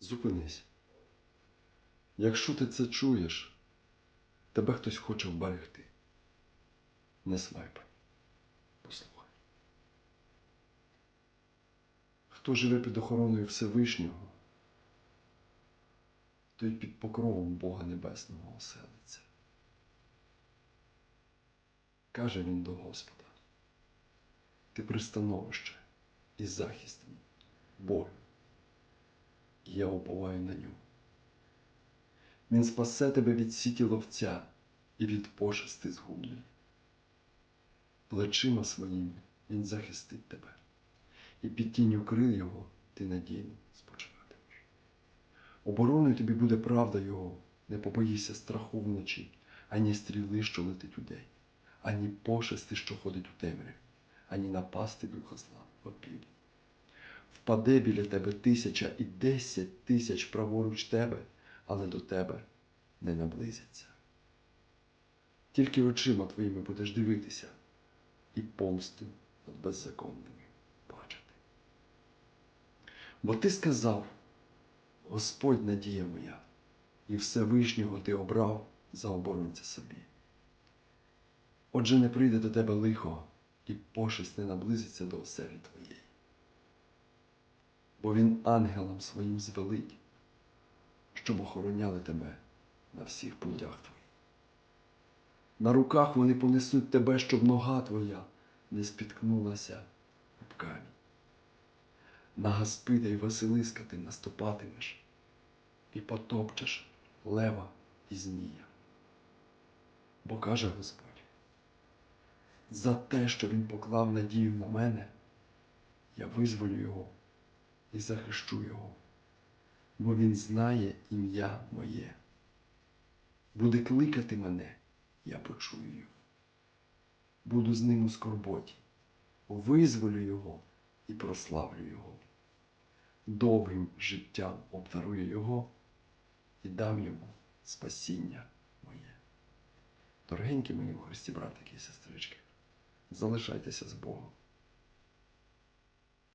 Зупинись. Якщо ти це чуєш, тебе хтось хоче вберегти. Не свайпай. Послухай. Хто живе під охороною Всевишнього, той під покровом Бога Небесного оселиться. Каже він до Господа. Ти пристановище і захист. І я уповаю на нього. Він спасе тебе від сіті ловця і від пошести згублень. Плечима своїми він захистить тебе, і під тінню крил його ти надійно спочиватимеш. Обороною тобі буде правда його, не побоїшся страху вночі, ані стріли, що летить у день, ані пошести, що ходить у темряві, ані напасти духа зла в опівдні. Впаде біля тебе тисяча і десять тисяч праворуч тебе, але до тебе не наблизяться. Тільки очима твоїми будеш дивитися і помсту над беззаконними бачити. Бо ти сказав, Господь надія моя, і Всевишнього ти обрав за оборонця собі. Отже, не прийде до тебе лихо, і пошесть не наблизиться до оселі твоєї бо він ангелам своїм звелить, щоб охороняли тебе на всіх путях твоїх. На руках вони понесуть тебе, щоб нога твоя не спіткнулася об камінь. На Гаспида й Василиска ти наступатимеш і потопчеш лева і змія. Бо каже Господь, за те, що він поклав надію на мене, я визволю його і захищу його, бо він знає ім'я моє. Буде кликати мене, я почую його. Буду з ним у скорботі, визволю його і прославлю його. Довгим життям обдарую його і дам йому спасіння моє. Дорогенькі мої у Христі, братики і сестрички, залишайтеся з Богом.